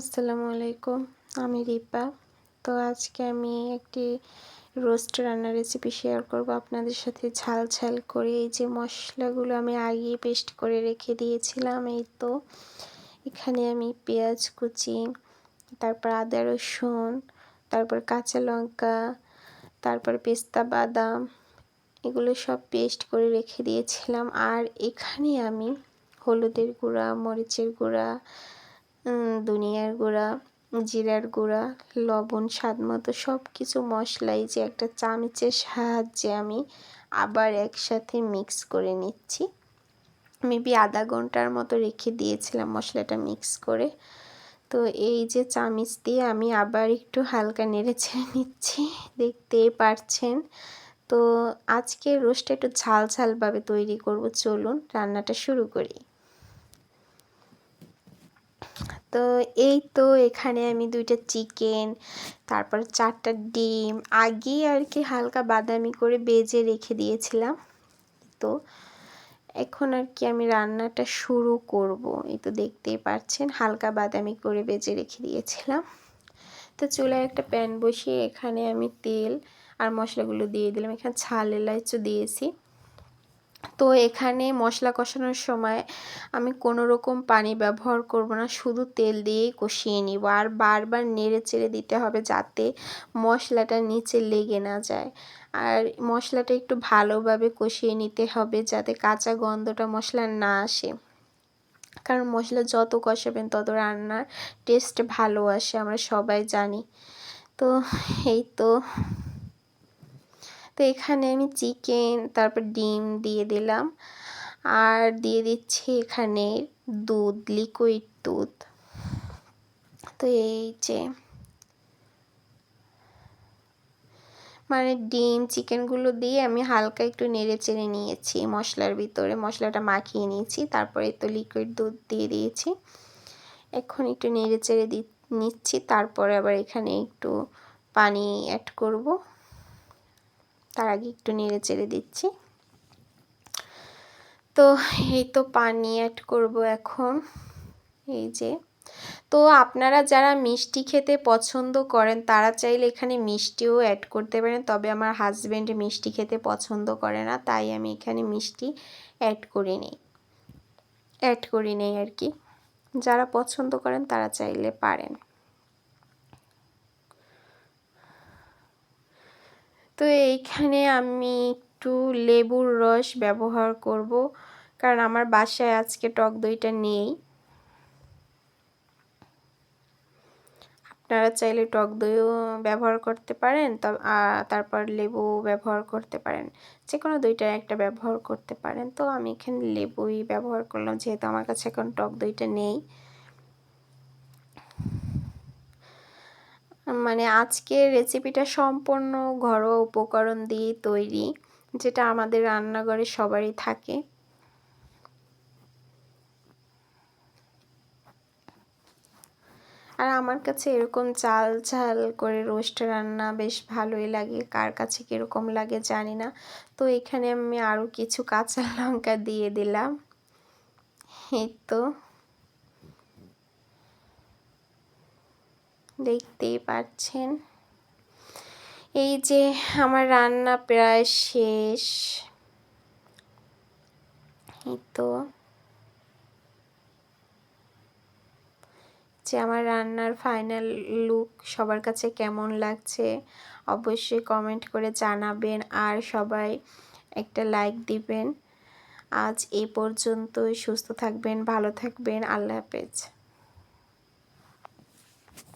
আসসালামু আলাইকুম, আমি রিপা। তো আজকে আমি একটি রোস্ট রান্নার রেসিপি শেয়ার করব। আপনাদের সাথে ঝাল ঝাল করে এই যে মশলাগুলো আমি আগেই পেস্ট করে রেখে দিয়েছিলাম, এই তো। এখানে আমি পেঁয়াজ কুচি, তারপর আদা রসুন, তারপর কাঁচা লঙ্কা, তারপর পেস্তা বাদাম, এগুলো সব পেস্ট করে রেখে দিয়েছিলাম। আর এখানে আমি হলুদের গুঁড়া, মরিচের গুঁড়া ধনিয়ার গুঁড়া, জিরার গুঁড়া, লবণ, স্বাদ মতো সব কিছু মশলাই যে একটা চামচের সাহায্যে আমি আবার একসাথে মিক্স করে নিচ্ছি। মেবি আধা ঘণ্টার মতো রেখে দিয়েছিলাম মশলাটা মিক্স করে। তো এই যে চামিচ দিয়ে আমি আবার একটু হালকা নেড়ে ছেড়ে নিচ্ছি, দেখতেই পারছেন। তো আজকে রোস্টটা একটু ঝাল ঝালভাবে তৈরি করব, চলুন রান্নাটা শুরু করি। তো এই তো এখানে আমি দুইটা চিকেন, তারপর চারটা ডিম আগে আর কি হালকা বাদামি করে বেজে রেখে দিয়েছিলাম। তো এখন আর কি আমি রান্নাটা শুরু করব। এই তো দেখতেই পাচ্ছেন, হালকা বাদামি করে বেজে রেখে দিয়েছিলাম। তো চুলায় একটা প্যান বসিয়ে এখানে আমি তেল আর মশলাগুলো দিয়ে দিলাম। এখানে ছাল এলাচও দিয়েছি। তো এখানে মশলা কষানোর সময় আমি কোনো রকম পানি ব্যবহার করব না, শুধু তেল দিয়েই কষিয়ে নিব। আর বারবার নেড়ে চেড়ে দিতে হবে যাতে মশলাটা নিচে লেগে না যায়। আর মশলাটা একটু ভালোভাবে কষিয়ে নিতে হবে যাতে কাঁচা গন্ধটা মশলার না আসে। কারণ মশলা যত কষাবেন তত রান্নার টেস্ট ভালো আসে, আমরা সবাই জানি। তো এই তো তো এখানে আমি চিকেন, তারপর ডিম দিয়ে দিলাম। আর দিয়ে দিচ্ছি এখানে দুধ লিকুইড দুধ। তো এই যে মানে ডিম, চিকেনগুলো দিয়ে আমি হালকা একটু নেড়ে চেড়ে নিয়েছি মশলার ভিতরে। মশলাটা মাখিয়ে নিয়েছি, তারপরে তো লিকুইড দুধ দিয়ে দিয়েছি। এখন একটু নেড়ে চেড়ে দি, নিচ্ছি, তারপরে আবার এখানে একটু পানি অ্যাড করব। তার আগে একটু নেড়ে চেড়ে দিচ্ছি। তো এই তো পানি অ্যাড করব এখন। এই যে। তো আপনারা যারা মিষ্টি খেতে পছন্দ করেন, তারা চাইলে এখানে মিষ্টিও অ্যাড করতে পারেন। তবে আমার হাজব্যান্ড মিষ্টি খেতে পছন্দ করে না, তাই আমি এখানে মিষ্টি অ্যাড করি নেই। অ্যাড করি নেই আর কি। যারা পছন্দ করেন, তারা চাইলে পারেন। তো এইখানে আমি একটু লেবুর রস ব্যবহার করব, কারণ আমার বাসায় আজকে টক দইটা নেই। আপনারা চাইলে টক দইও ব্যবহার করতে পারেন তারপর লেবু ব্যবহার করতে পারেন। যে কোনো দুইটা একটা ব্যবহার করতে পারেন। তো আমি এখানে লেবুই ব্যবহার করলাম, যেহেতু আমার কাছে এখন টক দইটা নেই। মানে আজকের রেসিপিটা সম্পূর্ণ ঘরোয়া উপকরণ দিয়ে তৈরি, যেটা আমাদের রান্নাঘরে সবারই থাকে। আর আমার কাছে এরকম চাল ঝাল করে রোস্ট রান্না বেশ ভালোই লাগে। কার কাছে কীরকম লাগে জানি না। তো এখানে আমি আরও কিছু কাঁচা লঙ্কা দিয়ে দিলাম। এই তো। দেখতেই পাচ্ছেন। এই যে আমার রান্না প্রায় শেষ। তো। যে আমার রান্নার ফাইনাল লুক সবার কাছে কেমন লাগছে অবশ্যই কমেন্ট করে জানাবেন আর সবাই একটা লাইক দিবেন। আজ এই পর্যন্তই। সুস্থ থাকবেন, ভালো থাকবেন। আল্লাহ হাফেজ।